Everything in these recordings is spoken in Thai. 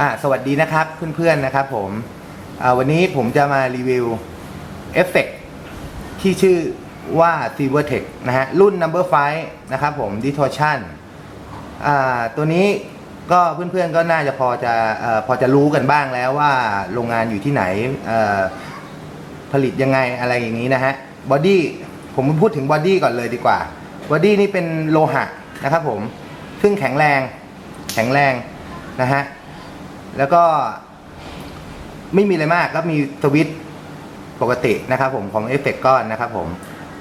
อ่าสวัสดีนะครับเพื่อนๆนะครับผมอ่าวันนี้ผมจะมารีวิวเอฟเฟกที่ชื่อว่า Silvertech นะฮะรุ่น Number 5นะครับผม Distortion อ่าตัวนี้ก็เพื่อนๆก็น่าจะพอจะเอ่อพอจะรู้กันบ้างแล้วว่าโรงงานอยู่ที่ไหนเอ่อผลิตยังไงอะไรอย่างนี้นะฮะบอดี้ผมพูดถึงบอดี้ก่อนเลยดีกว่าบอดี้นี่เป็นโลหะนะครับผมซึ่งแข็งแรงแข็งแรงนะฮะ แล้วก็ไม่มีอะไรมากก็มีสวิตช์ปกตินะครับผมของเอฟเฟกก้อนนะครับผม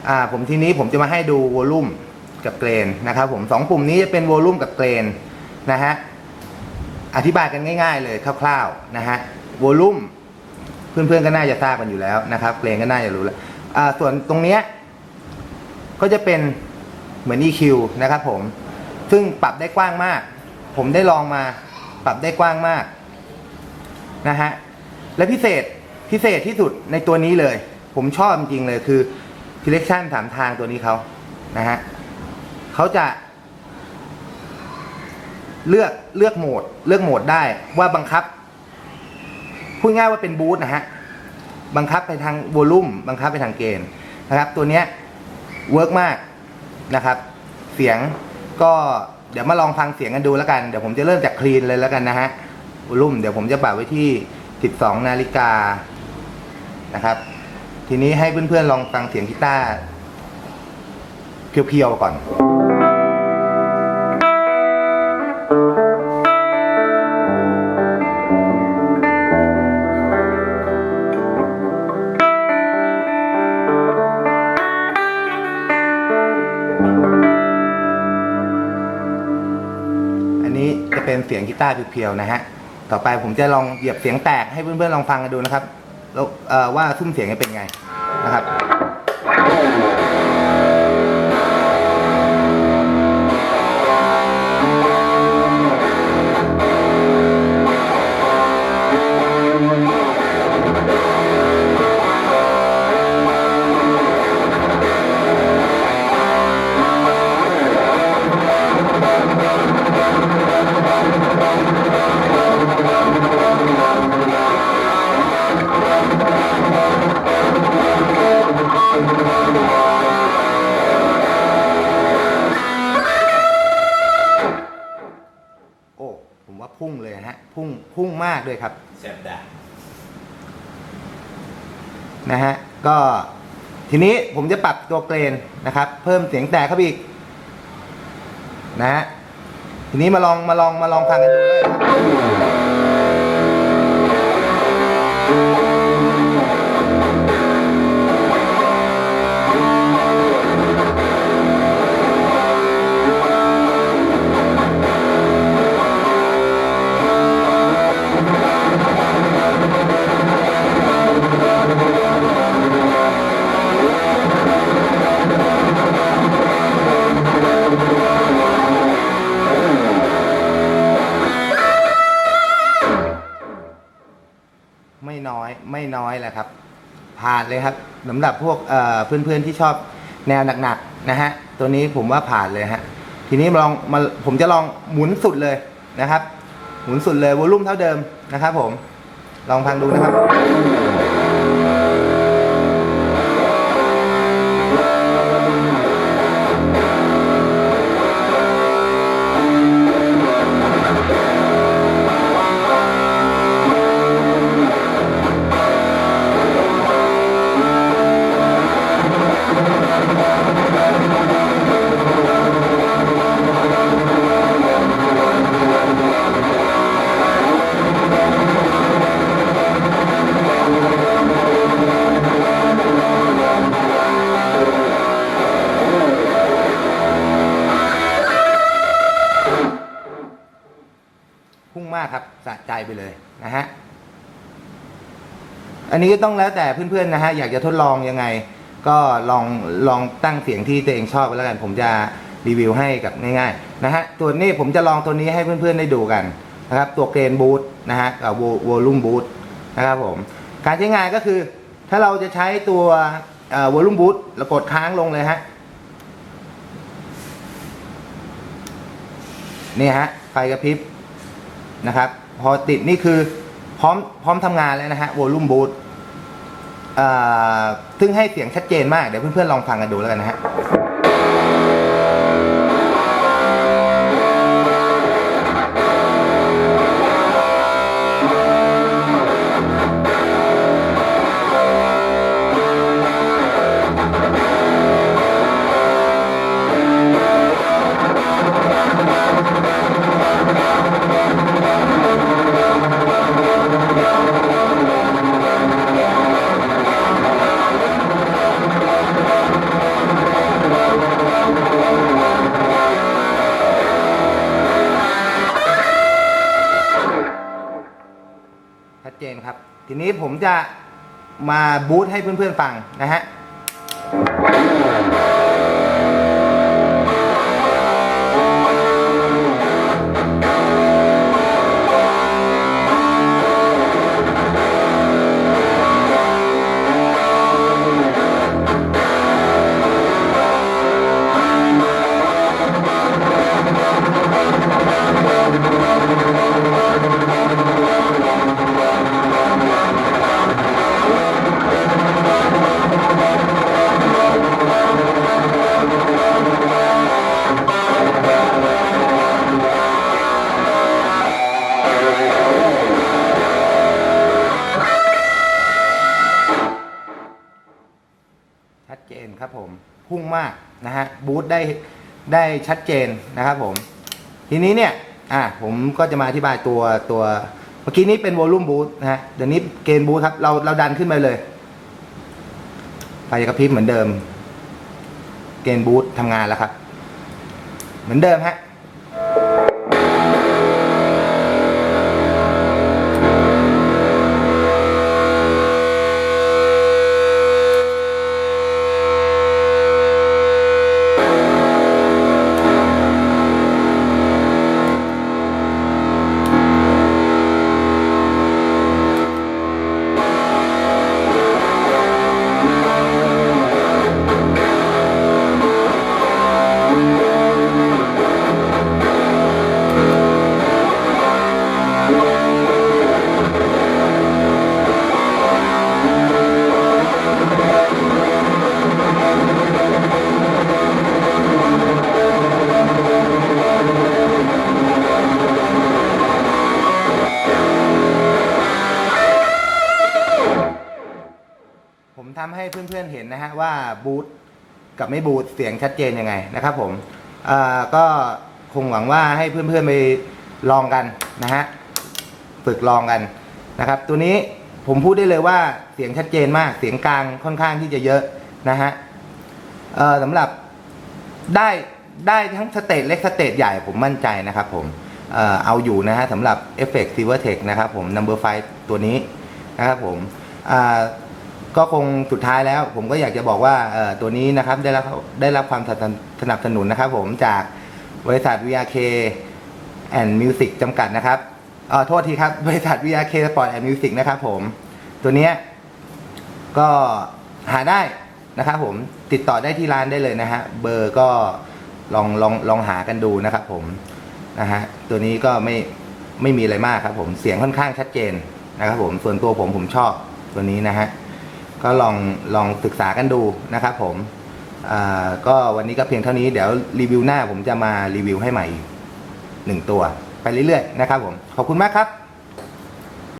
อ่าผมทีนี้ผมจะมาให้ดูวอลลุ่มกับเกรนนะครับผมสองปุ่มนี้จะเป็นวอลลุ่มกับเกรนนะฮะอธิบายกันง่าย ๆ เลยคร่าวๆนะฮะวอลลุ่มเพื่อนๆก็น่าจะทราบกันอยู่แล้วนะครับเกรนก็น่าจะรู้แล้วอ่าส่วนตรงเนี้ยก็จะเป็นเหมือน EQ นะครับผมซึ่งปรับได้กว้างมาก ผมได้ลองมาปรับได้กว้างมาก นะฮะ และพิเศษพิเศษที่สุดในตัวนี้เลย ผมชอบจริงเลยคือ selection สามทางตัวนี้เขานะฮะเขาจะ เลือกเลือกโหมด เลือกโหมดได้ว่าบังคับพูดง่ายว่าเป็นบูทนะฮะบังคับไปทางวอลลุ่มบังคับไปทางเกณฑ์นะครับ ตัวเนี้ยเวิร์กมากนะครับ เสียงก็เดี๋ยวมาลองฟังเสียงกันดูแล้วกัน เดี๋ยวผมจะเริ่มจากคลีนเลยแล้วกันนะฮะ วอลลุ่ม เดี๋ยวผมจะปรับไว้ที่ 12 นาฬิกานะครับ ทีนี้ให้เพื่อนๆลองฟังเสียงกีตาร์เพียวๆก่อนอันนี้จะเป็นเสียงกีตาร์เพียวๆนะฮะ ต่อไปผมจะลองเหยียบเสียงแตกให้เพื่อนๆลองฟังกันดูนะครับแล้วเอ่อว่าทุ่มเสียงจะเป็นไงนะครับากเลยครับแสบดานะฮะก็ทีนี้ผมจะปรับตัวเกรนนะครับ เพิ่มเสียงแตกเข้าไปอีกนะฮะทีนี้มาลองมาลองมาลองฟังกันดูเลยครับ เลยครับสำหรับพวกเพื่อนๆที่ชอบแนวหนักๆนะฮะตัวนี้ผมว่าผ่านเลยฮะทีนี้ลองมาผมจะลองหมุนสุดเลยนะครับ หมุนสุดเลยวอลลุ่มเท่าเดิมนะครับผมลองพังดูนะครับ นะฮะอันนี้ก็ต้องแล้วแต่เพื่อนๆนะฮะอยากจะทดลองยังไง ก็ลองลองตั้งเสียงที่ตัวเองชอบไปแล้วกัน ผมจะรีวิวให้กับง่ายๆนะฮะตัวนี้ผมจะลองตัวนี้ให้เพื่อนๆได้ดูกันนะครับตัวเกรนบูทนะฮะกับวลลุ่มบูทนะครับผมการใช้งานก็คือถ้าเราจะใช้ตัววอลลุ่มบูทเรากดค้างลงเลยฮะนี่ฮะไฟกระพริบนะครับ พอติดนี่คือพร้อมพร้อมทำงานแล้วนะฮะวอลลุ่มบูทซึ่งให้เสียงชัดเจนมาก เดี๋ยวเพื่อนๆลองฟังกันดูแล้วกันนะฮะ ทีนี้ผมจะมาบูทให้เพื่อนๆฟังนะฮะ ครับผมพุ่งมากนะฮะบูทได้ได้ชัดเจนนะครับผม ทีนี้เนี่ยอะผมก็จะมาอธิบายตัวตัวเมื่อกี้นี้เป็นวอลลุ่มบูทนะฮะเดี๋ยวนี้เกณฑ์บูทครับเราเราดันขึ้นไปเลยไฟกระพริบเหมือนเดิม เกณฑ์บูททำงานแล้วครับ เหมือนเดิมฮะ ว่าบูทกับไม่บูทเสียงชัดเจนยังไงนะครับผมอ่าก็คงหวังว่าให้เพื่อนๆไปลองกันนะฮะฝึกลองกันนะครับ ตัวนี้ผมพูดได้เลยว่าเสียงชัดเจนมากเสียงกลางค่อนข้างที่จะเยอะนะฮะเออสำหรับได้ได้ทั้งสเตจเล็กสเตจใหญ่ผมมั่นใจนะครับผมเออเอาอยู่นะฮะสำหรับ Effect Silvertech นะครับผม Number 5 ตัวนี้นะครับผมอ่า ก็คงสุดท้ายแล้ว ผมก็อยากจะบอกว่าตัวนี้นะครับได้รับได้รับความสนับสนุนนะครับผมจากบริษัท VRK and Music จำกัดนะครับเออโทษทีครับ บริษัท VRK Sport and Music นะครับผม ตัวนี้ก็หาได้นะครับผมติดต่อได้ที่ร้านได้เลยนะฮะเบอร์ก็ลองลองลองหากันดูนะครับผมนะฮะตัวนี้ก็ไม่ไม่มีอะไรมากครับผมเสียงค่อนข้างชัดเจนนะครับผมส่วนตัวผมผมชอบตัวนี้นะฮะ ก็ลองลองศึกษากันดูนะครับผมอ่าก็วันนี้ก็เพียงเท่านี้เดี๋ยวรีวิวหน้าผมจะมารีวิวให้ใหม่อีกหนึ่งตัว ไปเรื่อยๆนะครับผม ขอบคุณมากครับ